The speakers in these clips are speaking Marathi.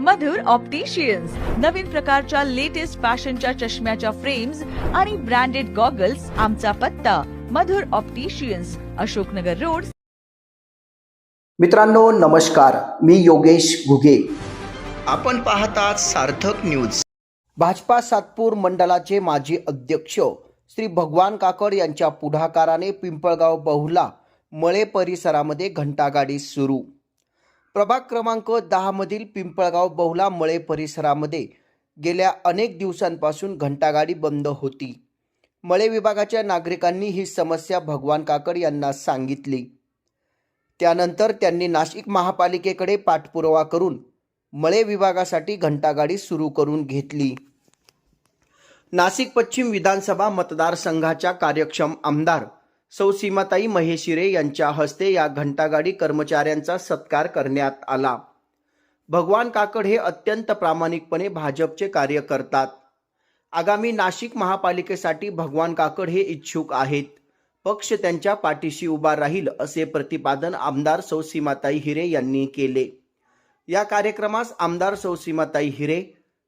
मधुर ऑप्टिशियन्स नवीन प्रकारच्या लेटेस्ट फॅशनच्या चष्म्याच्या फ्रेम्स आणि ब्रँडेड गॉगल्स आमचा पत्ता. Madhur opticians Ashoknagar road. मित्रांनो नमस्कार. मी योगेश घुगे. आपण पाहतात सार्थक न्यूज भाजपा सातपूर मंडळाचे माजी अध्यक्ष श्री भगवान काकड यांच्या पुढाकाराने पिंपळगाव बहुला मळे परिसरामध्ये घंटागाडी सुरू. प्रभाग क्रमांक दहामधील पिंपळगाव बहुला मळे परिसरामध्ये गेल्या अनेक दिवसांपासून घंटागाडी बंद होती. मळे विभागाच्या नागरिकांनी ही समस्या भगवान काकड यांना सांगितली. त्यानंतर त्यांनी नाशिक महापालिकेकडे पाठपुरावा करून मळे विभागासाठी घंटागाडी सुरू करून घेतली. नाशिक पश्चिम विधानसभा मतदारसंघाच्या कार्यक्षम आमदार सौ सीमाताई महेशिरे यांच्या हस्ते या घंटागाडी कर्मचाऱ्यांचा सत्कार करण्यात आला. भगवान काकड हे अत्यंत प्रामाणिकपणे भाजपचे कार्य करतात आगामी नाशिक महापालिकेसाठी भगवान काकड हे इच्छुक आहेत. पक्ष त्यांच्या पाठीशी उभा राहील असे प्रतिपादन आमदार सौ सीमाताई हिरे यांनी केले. या कार्यक्रमास आमदार सौ सीमाताई हिरे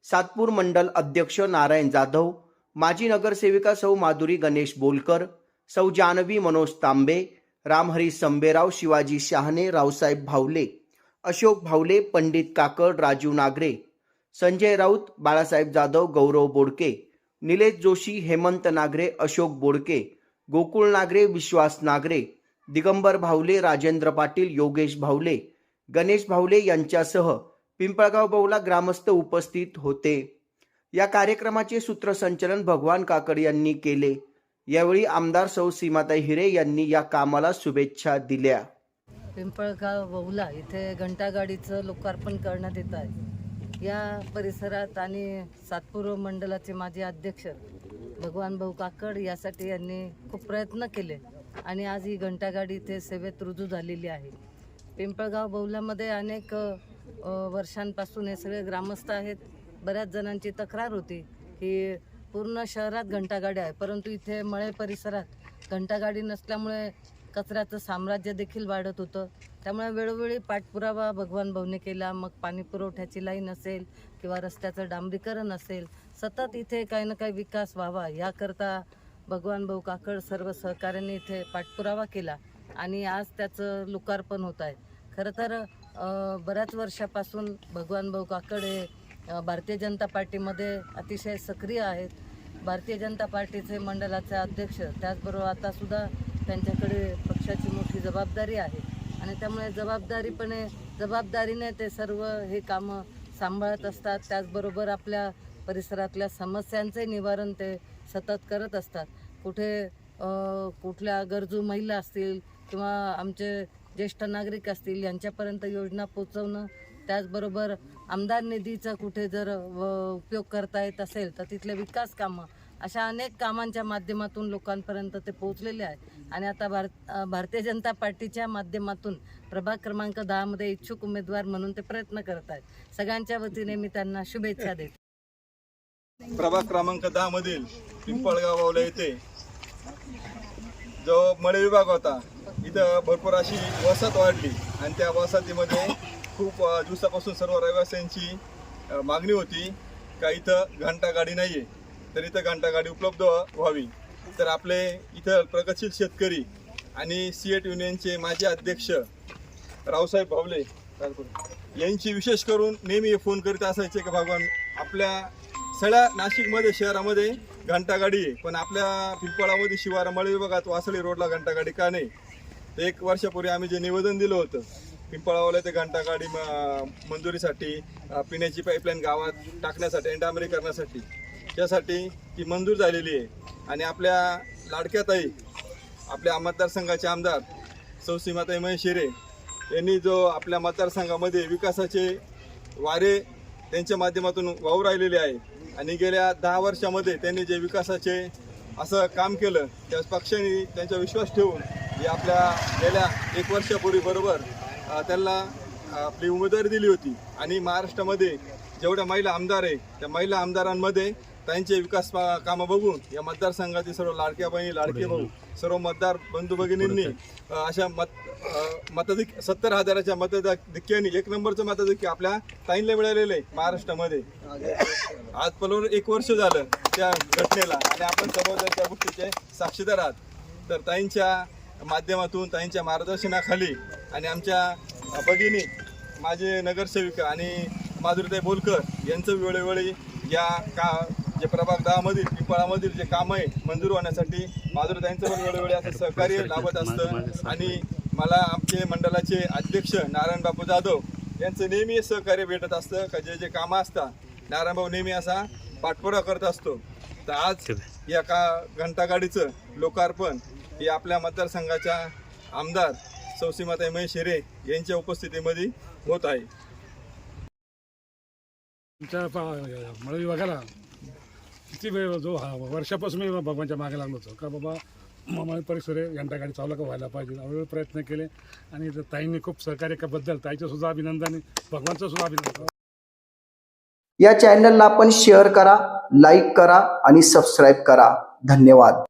सातपूर मंडल अध्यक्ष नारायण जाधव माजी नगरसेविका सौ माधुरी गणेश बोलकर सौ जानवी मनोज तांबे रामहरी संबेराव शिवाजी शहाणे रावसाहेब भावले अशोक भावले पंडित काकड राजू नागरे संजय राऊत बाळासाहेब जाधव गौरव बोडके निलेश जोशी हेमंत नागरे अशोक बोडके गोकुळ नागरे विश्वास नागरे दिगंबर भावले राजेंद्र पाटील योगेश भावले गणेश भावले यांच्यासह पिंपळगाव बहुला ग्रामस्थ उपस्थित होते. या कार्यक्रमाचे सूत्रसंचलन भगवान काकड यांनी केले. यावेळी आमदार सौ सीमाताई हिरे यांनी या कामाला शुभेच्छा दिल्या. पिंपळगाव बहुला इथे घंटागाडीचं लोकार्पण करण्यात येत आहे. या परिसरात आणि सातपूर्व मंडलाचे माजी अध्यक्ष भगवान भाऊ काकड यासाठी यांनी खूप प्रयत्न केले आणि आज ही घंटागाडी इथे सेवेत रुजू झालेली आहे. पिंपळगाव बहुलामध्ये अनेक वर्षांपासून हे सगळे ग्रामस्थ आहेत. बऱ्याच जणांची तक्रार होती की पूर्ण शहरात घंटागाड्या आहे. परंतु इथे मळे परिसरात घंटागाडी नसल्यामुळे कचऱ्याचं साम्राज्य देखील वाढत होतं. त्यामुळे वेळोवेळी पाठपुरावा भगवान भवने केला. मग पाणी पुरवठ्याची लाईन असेल किंवा रस्त्याचं डांबरीकरण असेल सतत इथे काही ना काही विकास व्हावा याकरता भगवान भाऊ काकड सर्व सहकाऱ्यांनी इथे पाठपुरावा केला आणि आज त्याचं लोकार्पण होत आहे. खरं तर बऱ्याच वर्षापासून भगवान भाऊ काकड हे भारतीय जनता पार्टीमध्ये अतिशय सक्रिय आहेत. भारतीय जनता पार्टीचे मंडळाचे अध्यक्ष त्याचबरोबर आता सुद्धा त्यांच्याकडे पक्षाची मोठी जबाबदारी आहे. आणि त्यामुळे जबाबदारीपणे जबाबदारीने ते सर्व हे कामं सांभाळत असतात. त्याचबरोबर आपल्या परिसरातल्या समस्यांचे निवारण ते सतत करत असतात. कुठे कुठल्या गरजू महिला असतील किंवा आमचे ज्येष्ठ नागरिक असतील यांच्यापर्यंत योजना पोचवणं त्याचबरोबर आमदार निधीचा कुठे जर उपयोग करता येत असेल तर तिथले विकास कामं अशा अनेक कामांच्या माध्यमातून लोकांपर्यंत ते पोहोचलेले आहे आणि आता भारत भारतीय जनता पार्टीच्या माध्यमातून प्रभाग क्रमांक दहामध्ये इच्छुक उमेदवार म्हणून ते प्रयत्न करत आहेत. सगळ्यांच्या वतीने मी त्यांना शुभेच्छा देते. प्रभाग क्रमांक दहा मधील पिंपळगाव बावला येथे जो मळे विभाग होता इथं भरपूर अशी वसत वाढली. आणि त्या वसाहतीमध्ये खूप दिवसापासून सर्व रहिवाशांची मागणी होती का इथं घंटा गाडी नाही आहे तर इथं घंटा गाडी उपलब्ध व्हावी. तर आपले इथं प्रगतशील शेतकरी आणि सीएट युनियनचे माजी अध्यक्ष रावसाहेब भावले यांची विशेष करून नेहमी फोन करीत असायचे की भगवान आपल्या सगळ्या नाशिकमध्ये शहरामध्ये घंटागाडी आहे पण आपल्या पिंपळामध्ये शिवारा मळे विभागात वासळी रोडला घंटागाडी का नाही? एक वर्षापूर्वी आम्ही जे निवेदन दिलं होतं पिंपळावाला ते घंटागाडी म- मंजुरीसाठी पिण्याची पाईपलाईन गावात टाकण्यासाठी एंडामरी करण्यासाठी. त्यासाठी ती मंजूर झालेली आहे. आणि आपल्या लाडक्या ताई आपल्या मतदारसंघाचे आमदार सौ सीमाताई महेशिरे यांनी जो आपल्या मतदारसंघामध्ये विकासाचे वारे त्यांच्या माध्यमातून वाहू राहिलेले आहे. आणि गेल्या दहा वर्षामध्ये त्यांनी जे विकासाचे असं काम केलं त्याच पक्षाने त्यांचा विश्वास ठेवून जे आपल्या गेल्या एक वर्षापूर्वी बरोबर त्यांना आपली उमेदवारी दिली होती. आणि महाराष्ट्रामध्ये जेवढ्या महिला आमदार आहे त्या महिला आमदारांमध्ये त्यांचे विकास कामं बघून या मतदारसंघातील सर्व लाडक्या बहिणी लाडके भाऊ सर्व मतदार बंधू भगिनींनी अशा मत मताधिक सत्तर हजाराच्या मतधिक्याने एक नंबरचं मताधिक्य आपल्या ताईंना मिळालेलं आहे महाराष्ट्रामध्ये. आज पलवर एक वर्ष झालं त्या घटनेला आणि आपण सर्वजण त्या गोष्टीचे साक्षीदार आहात. तर ताईंच्या माध्यमातून ताईंच्या मार्गदर्शनाखाली आणि आमच्या भगिनी माझे नगरसेविका आणि माधुरीताई बोलकर यांचं वेळोवेळी या का जे प्रभाग दहामधील पिंपळामधील जे काम आहे मंजूर होण्यासाठी माधुरीताईंचं पण वेळोवेळी असं सहकार्य लाभत असतं. आणि मला आमचे मंडळाचे अध्यक्ष नारायण बापू जाधव यांचं नेहमी सहकार्य भेटत असतं. का जे जे कामं असतात नारायणभाऊ नेहमी असा पाठपुरा करत असतो. तर आज या का घंटागाडीचं लोकार्पण हे आपल्या मतदारसंघाच्या आमदार सौसीमाताई महेश हिरे यांच्या उपस्थितीमध्ये होत आहे. आमच्या विभागाला किती वेळ जो हा वर्षापासून मी भगवानच्या मागे लागलो होतो. का बाबा मला परिसर घंटा गाडी चालू का व्हायला पाहिजे? अवेळी प्रयत्न केले. आणि ताईंनी खूप सहकार्य केल्याबद्दल ताईचं सुद्धा अभिनंदन भगवानचं सुद्धा अभिनंदन. या चॅनलला आपण शेअर करा लाईक करा आणि सबस्क्राईब करा. धन्यवाद.